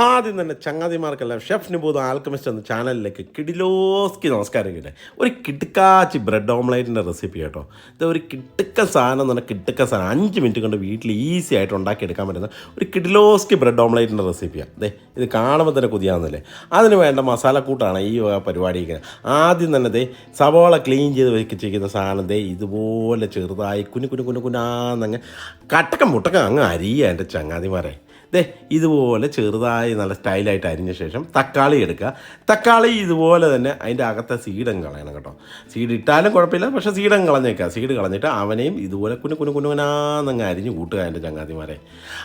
ആദ്യം തന്നെ ചങ്ങാതിമാർക്കെല്ലാം chef നിബൂത alchemist എന്ന ചാനലിലേക്ക് കിടിലോസ്കി നമസ്കാരം കിട്ടെ ഒരു കിടുക്കാച്ചി ബ്രെഡ് ഓംലൈറ്റിന്റെ റെസിപ്പി കേട്ടോ. ഇത് ഒരു കിടുക്ക സാധനം എന്ന് പറഞ്ഞാൽ കിടുക്ക സാധനം. അഞ്ച് മിനിറ്റ് കൊണ്ട് വീട്ടിൽ ഈസി ആയിട്ട് ഉണ്ടാക്കിയെടുക്കാൻ പറ്റുന്ന ഒരു കിടിലോസ്കി ബ്രെഡ് ഓംലൈറ്റിന്റെ റെസിപ്പിയാണ് അതെ ഇത് കാണുമ്പോൾ തന്നെ കുതിയാവുന്നില്ലേ? അതിന് വേണ്ട മസാലക്കൂട്ടാണ് ഈ പരിപാടി ആദ്യം തന്നെ ദേ സവോള ക്ലീൻ ചെയ്ത് വെച്ചിരിക്കുന്ന സാധനം ദേ ഇതുപോലെ ചെറുതായി കുഞ്ഞു കുഞ്ഞു കുഞ്ഞു കുഞ്ഞാന്നങ്ങ് കട്ടക്കം മുട്ടക്കം അങ്ങ് അരിയ എന്റെ ചങ്ങാതിമാരെ. ദേ ഇതുപോലെ ചെറുതായി നല്ല സ്റ്റൈലായിട്ട് അരിഞ്ഞ ശേഷം തക്കാളി എടുക്കുക. തക്കാളി ഇതുപോലെ തന്നെ അതിന്റെ അകത്തെ സീഡം കളയണം കേട്ടോ. സീഡ് ഇട്ടാലും കുഴപ്പമില്ല പക്ഷേ സീഡം കളഞ്ഞേക്കുക. സീഡ് കളഞ്ഞിട്ട് അവനെയും ഇതുപോലെ കുഞ്ഞു കുഞ്ഞു കുഞ്ഞുനാന്നങ്ങ് അരിഞ്ഞു കൂട്ടുക എന്റെ ചങ്ങാതിമാരെ.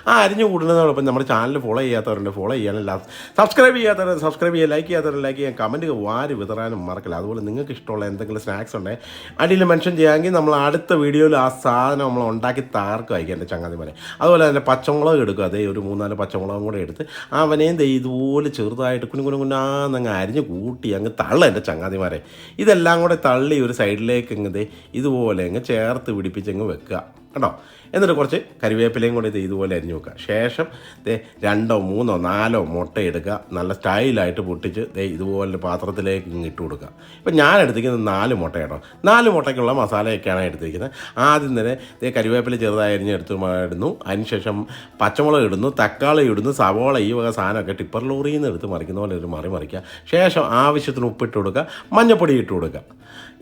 ആ അരിഞ്ഞു കൂടുന്നതോടൊപ്പം നമ്മുടെ ചാനൽ ഫോളോ ചെയ്യാത്തവരുണ്ട് ഫോളോ ചെയ്യാനില്ല സബ്സ്ക്രൈബ് ചെയ്യാത്തവർ സബ്സ്ക്രൈബ് ചെയ്യുക ലൈക്ക് ചെയ്യാത്തവർ ലൈക്ക് ചെയ്യാൻ കമന്റ് വാരി വിതറാനും മറക്കില്ല. അതുപോലെ നിങ്ങൾക്ക് ഇഷ്ടമുള്ള എന്തെങ്കിലും സ്നാക്സ് ഉണ്ടെങ്കിൽ അടിയിൽ മെൻഷൻ ചെയ്യാമെങ്കിൽ നമ്മൾ അടുത്ത വീഡിയോയിൽ ആ സാധനം നമ്മൾ ഉണ്ടാക്കി തകർക്കുമായിരിക്കും എന്റെ ചങ്ങാതിമാരെ. അതുപോലെ തന്നെ പച്ചമുളക് എടുക്കുക. അതേ ഒരു മൂന്നാൽ പച്ചമുളകും കൂടെ എടുത്ത് അവനെയും ദേ ഇതുപോലെ ചെറുതായിട്ട് കുഞ്ഞു കുഞ്ഞു കുഞ്ഞാന്നങ്ങ് അരിഞ്ഞ് കൂട്ടി അങ്ങ് തള്ള എന്റെ ചങ്ങാതിമാരെ. ഇതെല്ലാം കൂടെ തള്ളി ഒരു സൈഡിലേക്ക് അങ്ങ് ദേ ഇതുപോലെ അങ്ങ് ചേർത്ത് പിടിപ്പിച്ച് അങ്ങ് വെക്കുക. കേട്ടോ എന്നിട്ട് കുറച്ച് കരിവേപ്പിലയും കൂടി ഇത് ഇതുപോലെ അരിഞ്ഞു വെക്കുക. ശേഷം ദേ രണ്ടോ മൂന്നോ നാലോ മുട്ട എടുക്കുക. നല്ല സ്റ്റൈലായിട്ട് പൊട്ടിച്ച് ദേ ഇതുപോലെ പാത്രത്തിലേക്ക് ഇട്ട് കൊടുക്കുക. ഇപ്പം ഞാൻ എടുത്തിരിക്കുന്നത് നാല് മുട്ട കേട്ടോ നാല് മുട്ടയ്ക്കുള്ള മസാലയൊക്കെയാണ് എടുത്തിരിക്കുന്നത്. ആദ്യം തന്നെ ദേ കരിവേപ്പില ചെറുതായി അരിഞ്ഞെടുത്ത് ഇടുന്നു അതിനുശേഷം പച്ചമുളക് ഇടുന്നു. തക്കാളി ഇടുന്നു. സവോള ഈ വക സാധനമൊക്കെ ടിപ്പർ ലോറിയിൽ നിന്ന് എടുത്ത് മറിക്കുന്ന പോലെ ഒരു മറി മറിക്കുക. ശേഷം ആവശ്യത്തിന് ഉപ്പിട്ട് കൊടുക്കുക. മഞ്ഞപ്പൊടി ഇട്ട് കൊടുക്കുക.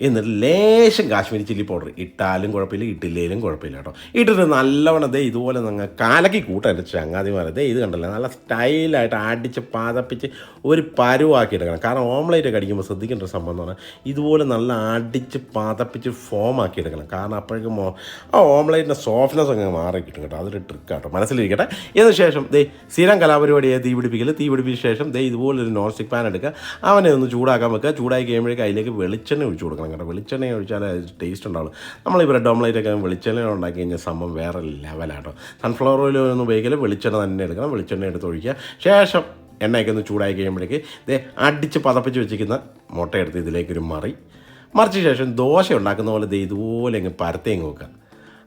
എന്നിട്ട് ലേശം കാശ്മീരി ചില്ലി പൗഡർ. ഇട്ടാലും കുഴപ്പമില്ല. ഇട്ടില്ലേലും കുഴപ്പമില്ല കേട്ടോ. ഇട്ടിട്ട് നല്ലവണ്ണം ദേ ഇതുപോലെ നിങ്ങൾ കാലക്കി കൂട്ടാൻ എന്റെ ചങ്ങാതിമാരെ. ദേ ഇത് കണ്ടല്ലോ? നല്ല സ്റ്റൈലായിട്ട് അടിച്ച് പാതപ്പിച്ച് ഒരു പരുവാക്കി എടുക്കണം കാരണം ഓംലേറ്റ് ഒക്കെ അടിക്കുമ്പോൾ ശ്രദ്ധിക്കേണ്ട ഒരു സംഭവം എന്ന് പറഞ്ഞാൽ ഇതുപോലെ നല്ല അടിച്ച് പാതപ്പിച്ച് ഫോം ആക്കി എടുക്കണം കാരണം അപ്പോഴേക്കും ആ ഓംലേറ്റിന്റെ സോഫ്റ്റ്നെസ് അങ്ങ് മാറി കിട്ടും. കേട്ടോ അതൊരു ട്രിക്ക് കേട്ടോ മനസ്സിലിരിക്കട്ടെ. ഇതിന് ശേഷം ദേ സ്ഥിരം കലാപരിപാടിയെ തീ പിടിപ്പിക്കൽ തീ പിടിപ്പിച്ച ശേഷം ദേ ഇതുപോലൊരു നോൺ സ്റ്റിക് പാൻ എടുക്കുക. അവനെ ഒന്ന് ചൂടാക്കാൻ വെക്കുക. ചൂടാക്കി കഴിയുമ്പോഴേക്കും അതിലേക്ക് വെളിച്ചെണ്ണ ഒഴിച്ചു കൊടുക്കണം കേട്ടോ. വെളിച്ചെണ്ണ ഒഴിച്ചാൽ ടേസ്റ്റ് ഉണ്ടാവുള്ളൂ. നമ്മൾ ഈ ബ്രെഡ് ഓംലേറ്റ് ഒക്കെ വെളിച്ചെണ്ണ ഉണ്ടാക്കി കഴിഞ്ഞാൽ സംഭവം വേറെ ലെവലാട്ടോ സൺഫ്ലവർ ഓയിൽ ഒന്നും ഉപയോഗിക്കൽ വെളിച്ചെണ്ണ തന്നെ എടുക്കണം വെളിച്ചെണ്ണ എടുത്ത് ഒഴിക്കുക. ശേഷം എണ്ണയൊക്കെ ഒന്ന് ചൂടായി കഴിയുമ്പോഴേക്ക് ദേ അടിച്ച് പതപ്പിച്ച് വെച്ചിരിക്കുന്ന മുട്ട എടുത്ത് ഇതിലേക്കൊരു മറി. മറിച്ച ശേഷം ദോശ ഉണ്ടാക്കുന്ന പോലെ ദേ ഇതുപോലെ അങ്ങ് പരത്തേങ്ങ് വെക്കുക.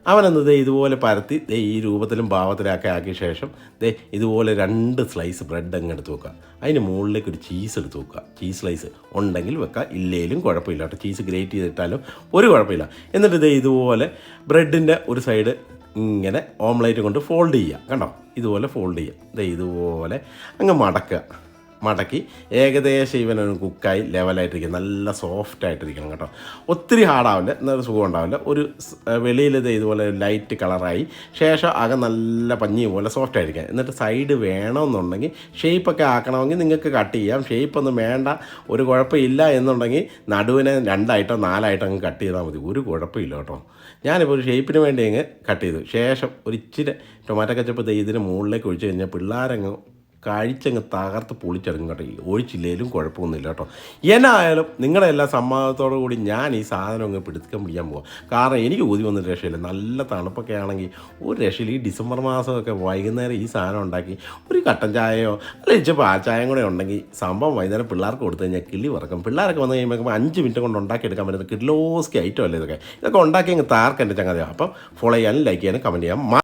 അവനൊന്ന് ദേ ഇതുപോലെ പരത്തി ദേ ഈ രൂപത്തിലും ഭാവത്തിലൊക്കെ ആക്കിയ ശേഷം ദേ ഇതുപോലെ രണ്ട് സ്ലൈസ് ബ്രെഡ് അങ്ങ് എടുത്ത് വെക്കുക. അതിന് മുകളിലേക്ക് ഒരു ചീസ് എടുത്ത് വെക്കുക. ചീസ് സ്ലൈസ് ഉണ്ടെങ്കിൽ വെക്കുക. ഇല്ലേലും കുഴപ്പമില്ല കേട്ടോ. ചീസ് ഗ്രേറ്റ് ചെയ്തിട്ടാലും ഒരു കുഴപ്പമില്ല. എന്നിട്ട് ദേ ഇതുപോലെ ബ്രെഡിന്റെ ഒരു സൈഡ് ഇങ്ങനെ ഓംലേറ്റ് കൊണ്ട് ഫോൾഡ് ചെയ്യുക. കണ്ടോ? ഇതുപോലെ ഫോൾഡ് ചെയ്യുക. ദേ ഇതുപോലെ അങ്ങ് മടക്കുക. മടക്കി. ഏകദേശം ഇവൻ ഒരു കുക്കായി ലെവലായിട്ടിരിക്കും നല്ല സോഫ്റ്റ് ആയിട്ടിരിക്കണം കേട്ടോ. ഒത്തിരി ഹാർഡാവില്ല എന്നൊരു സുഖം ഉണ്ടാവില്ല ഒരു വെളിയിൽ ഇതുപോലെ ലൈറ്റ് കളറായി. ശേഷം അകം നല്ല പഞ്ഞി പോലെ സോഫ്റ്റ് ആയിരിക്കാം എന്നിട്ട് സൈഡ് വേണമെന്നുണ്ടെങ്കിൽ ഷേപ്പൊക്കെ ആക്കണമെങ്കിൽ നിങ്ങൾക്ക് കട്ട് ചെയ്യാം. ഷേപ്പ് ഒന്നും വേണ്ട ഒരു കുഴപ്പമില്ല എന്നുണ്ടെങ്കിൽ നടുവിനെ രണ്ടായിട്ടോ നാലായിട്ടോ അങ്ങ് കട്ട് ചെയ്താൽ മതി. ഒരു കുഴപ്പമില്ല കേട്ടോ. ഞാനിപ്പോൾ ഒരു ഷേപ്പിന് വേണ്ടി അങ്ങ് കട്ട് ചെയ്തു. ശേഷം ഒരു ഇച്ചിരി ടൊമാറ്റോ കച്ചപ്പ് ഇതിന് മുകളിലേക്ക് ഒഴിച്ച് കഴിഞ്ഞാൽ പിള്ളേരങ്ങ് കഴിച്ചങ്ങ് തകർത്ത് പൊളിച്ചെടുക്കും കേട്ടോ. ഒഴിച്ചില്ലേലും കുഴപ്പമൊന്നുമില്ല കേട്ടോ. എന്നായാലും നിങ്ങളുടെ എല്ലാ സമ്മതത്തോടു കൂടി ഞാൻ ഈ സാധനം അങ്ങ് പിടിക്കാൻ പിടിക്കാൻ പോവാം. കാരണം എനിക്ക് ഊതി വന്ന രക്ഷയില്ല. നല്ല തണുപ്പൊക്കെ ആണെങ്കിൽ ഒരു രക്ഷയിൽ ഈ ഡിസംബർ മാസമൊക്കെ വൈകുന്നേരം ഈ സാധനം ഉണ്ടാക്കി ഒരു കട്ടൻ ചായയോ അല്ല ഇച്ച പാച്ചായം കൂടെ ഉണ്ടെങ്കിൽ സംഭവം വൈകുന്നേരം പിള്ളേർക്ക് കൊടുത്തു കഴിഞ്ഞാൽ കിളി വറക്കും. പിള്ളേരൊക്കെ വന്നു കഴിയുമ്പോൾ അഞ്ച് മിനിറ്റ് കൊണ്ട് ഉണ്ടാക്കിയെടുക്കാൻ പറ്റുന്ന കിഡ്ലോസ്കി ഐറ്റം അല്ലേ ഇതൊക്കെ? ഇതൊക്കെ ഉണ്ടാക്കി അങ്ങ് താർക്ക് എന്റെ ചങ്ങാതി അപ്പം ഫോളോ ചെയ്യാനും ലൈക്ക് ചെയ്യാനും കമന്റ് ചെയ്യാം.